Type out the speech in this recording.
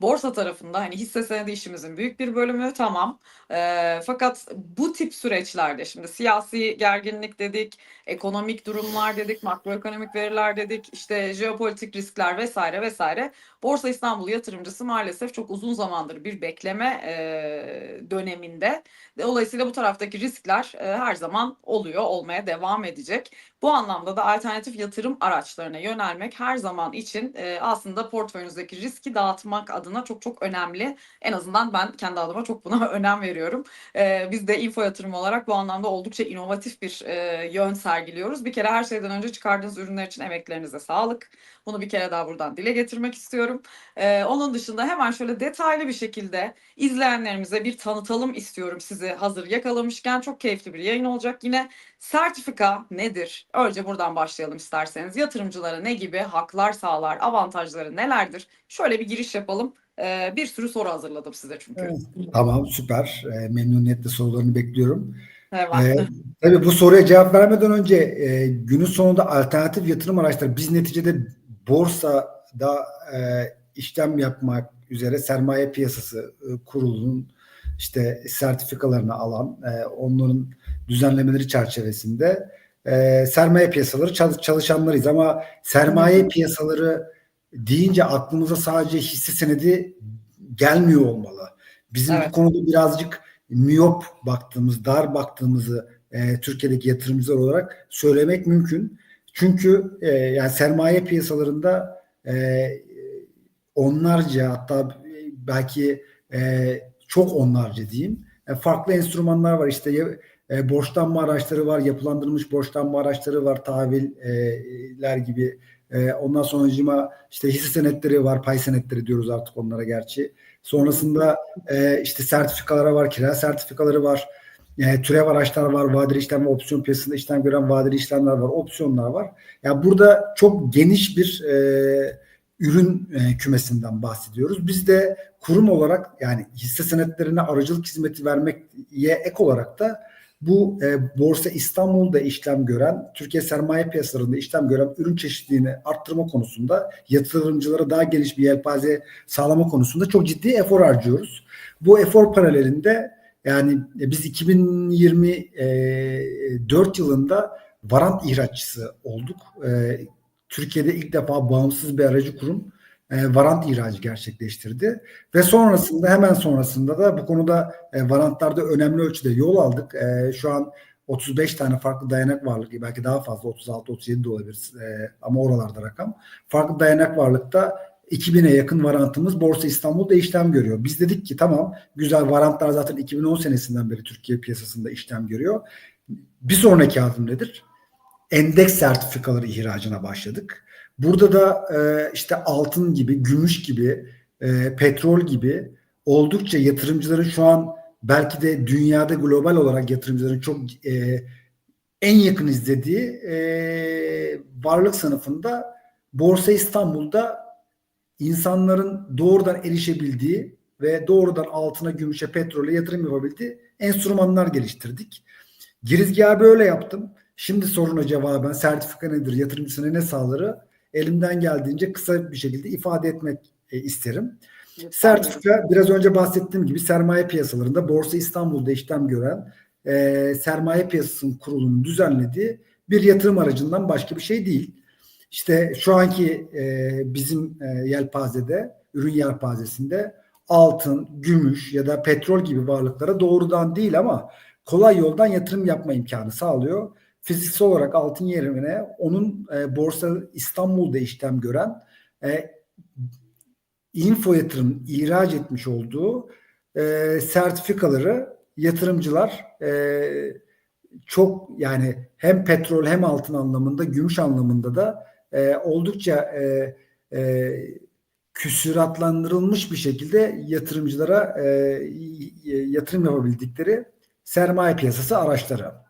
Borsa tarafında hani hisse senedi işimizin büyük bir bölümü tamam. Eee, fakat bu tip süreçlerde şimdi siyasi gerginlik dedik, ekonomik durumlar dedik, makroekonomik veriler dedik, işte jeopolitik riskler vesaire vesaire. Borsa İstanbul yatırımcısı maalesef çok uzun zamandır bir bekleme eee, döneminde. Dolayısıyla bu taraftaki riskler eee, her zaman oluyor, olmaya devam edecek. Bu anlamda da alternatif yatırım araçlarına yönelmek her zaman için eee, aslında portföyünüzdeki riski dağıtmak adına çok çok önemli. En azından ben kendi adıma çok buna önem veriyorum. Eee, biz de info yatırım olarak bu anlamda oldukça inovatif bir eee, yön sergiliyoruz. Bir kere her şeyden önce çıkardığınız ürünler için emeklerinize sağlık. Bunu bir kere daha buradan dile getirmek istiyorum. Eee, onun dışında hemen şöyle detaylı bir şekilde izleyenlerimize bir tanıtalım istiyorum sizi hazır yakalamışken. Çok keyifli bir yayın olacak. Yine sertifika nedir? Önce buradan başlayalım isterseniz. Yatırımcılara ne gibi haklar sağlar, avantajları nelerdir? Şöyle bir giriş yapalım. Eee, bir sürü soru hazırladım size çünkü. Evet. Tamam süper. E, memnuniyetle sorularını bekliyorum. Hemen. E, tabii bu soruya cevap vermeden önce e, günün sonunda alternatif yatırım araçları biz neticede borsada e, işlem yapmak üzere sermaye piyasası e, kurulunun işte sertifikalarını alan e, onların düzenlemeleri çerçevesinde e, sermaye piyasaları çalış- çalışanlarıyız ama sermaye piyasaları deyince aklımıza sadece hisse senedi gelmiyor olmalı. Bizim Evet. bu konuda birazcık miyop baktığımız, dar baktığımızı e, Türkiye'deki yatırımcılar olarak söylemek mümkün. Çünkü e, yani sermaye piyasalarında e, onlarca hatta belki e, çok onlarca diyeyim e, farklı enstrümanlar var. İşte e, borçlanma araçları var, yapılandırılmış borçlanma araçları var, tahviller gibi. E, ondan sonucuma işte hisse senetleri var, pay senetleri diyoruz artık onlara gerçi. Sonrasında e, işte sertifikalara var, kira sertifikaları var, e, türev araçlar var, vadeli işlem ve opsiyon piyasasında işlem gören vadeli işlemler var, opsiyonlar var. Ya burada çok geniş bir e, ürün e, kümesinden bahsediyoruz. Biz de kurum olarak yani hisse senetlerine aracılık hizmeti vermeye ek olarak da bu e, Borsa İstanbul'da işlem gören, Türkiye sermaye piyasalarında işlem gören ürün çeşitliliğini arttırma konusunda yatırımcılara daha geniş bir yelpaze sağlama konusunda çok ciddi efor harcıyoruz. Bu efor paralelinde yani e, biz 2024 yılında varant ihraççısı olduk. E, Türkiye'de ilk defa bağımsız bir aracı kurum e, varant ihracı gerçekleştirdi. Ve sonrasında hemen sonrasında da bu konuda e, varantlarda önemli ölçüde yol aldık. E, şu an 35 tane farklı dayanak varlık belki daha fazla 36-37 de olabilir e, ama oralarda rakam. Farklı dayanak varlıkta 2000'e yakın varantımız Borsa İstanbul'da işlem görüyor. Biz dedik ki tamam güzel varantlar zaten 2010 senesinden beri Türkiye piyasasında işlem görüyor. Bir sonraki adım nedir? Endeks sertifikaları ihracına başladık. Burada da e, işte altın gibi, gümüş gibi, e, petrol gibi oldukça yatırımcıların şu an belki de dünyada global olarak yatırımcıların çok e, en yakın izlediği e, varlık sınıfında Borsa İstanbul'da insanların doğrudan erişebildiği ve doğrudan altına, gümüşe, petrole yatırım yapabildiği enstrümanlar geliştirdik. Girizgahı böyle yaptım. Şimdi soruna cevaben sertifika nedir, yatırımcısına ne sağları elimden geldiğince kısa bir şekilde ifade etmek e, isterim. Sertifika biraz önce bahsettiğim gibi sermaye piyasalarında Borsa İstanbul'da işlem gören e, sermaye piyasasının kurulunun düzenlediği bir yatırım aracından başka bir şey değil. İşte şu anki e, bizim e, yelpazede, ürün yelpazesinde altın, gümüş ya da petrol gibi varlıklara doğrudan değil ama kolay yoldan yatırım yapma imkanı sağlıyor. Fiziksel olarak altın yerine onun e, Borsa İstanbul'da işlem gören e, info yatırım ihraç etmiş olduğu e, sertifikaları yatırımcılar e, çok yani hem petrol hem altın anlamında gümüş anlamında da e, oldukça e, e, küsuratlandırılmış bir şekilde yatırımcılara e, yatırım yapabildikleri sermaye piyasası araçları.